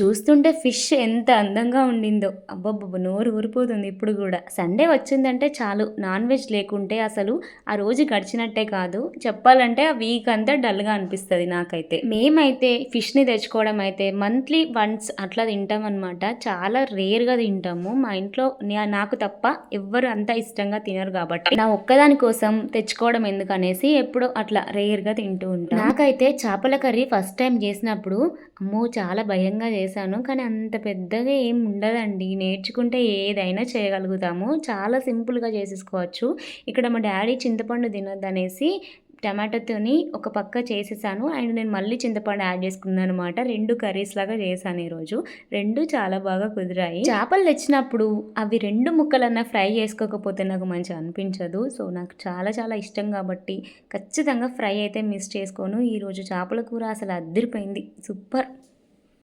చూస్తుంటే ఫిష్ ఎంత అందంగా ఉండిందో. అబ్బబ్బబ్బ నోరు ఊరిపోతుంది ఇప్పుడు కూడా. సండే వచ్చిందంటే చాలు. నాన్ వెజ్ లేకుంటే అసలు ఆ రోజు గడిచినట్టే కాదు. చెప్పాలంటే ఆ వీక్ అంతా డల్గా అనిపిస్తుంది నాకైతే. మేమైతే ఫిష్ని తెచ్చుకోవడం అయితే మంత్లీ వన్స్ అట్లా తింటాం అనమాట చాలా రేర్గా తింటాము. మా ఇంట్లో నాకు తప్ప ఎవ్వరు అంత ఇష్టంగా తినరు కాబట్టి. నా ఒక్కదాని కోసం తెచ్చుకోవడం ఎందుకనేసి ఎప్పుడో అట్లా రేర్గా తింటూ ఉంటాను నాకైతే చేపల కర్రీ ఫస్ట్ టైం చేసినప్పుడు అమ్మో చాలా భయంగా చేశాను. కానీ అంత పెద్దగా ఏం ఉండదండి. నేర్చుకుంటే ఏదైనా చేయగలుగుతాము. చాలా సింపుల్గా చేసేసుకోవచ్చు. ఇక్కడ మా డాడీ చింతపండు తినొద్దు అనేసి టమాటోతోని ఒక పక్క చేసేసాను. అండ్ నేను మళ్ళీ చింతపండు యాడ్ చేసుకున్నాను అనమాట రెండు కర్రీస్ లాగా చేశాను ఈరోజు. రెండు చాలా బాగా కుదిరాయి. చేపలు తెచ్చినప్పుడు అవి రెండు ముక్కలన్నా ఫ్రై చేసుకోకపోతే నాకు మంచిగా అనిపించదు. సో నాకు చాలా చాలా ఇష్టం కాబట్టి ఖచ్చితంగా ఫ్రై అయితే మిస్ చేసుకోను. ఈరోజు చేపల కూర అసలు అద్దరిపోయింది సూపర్!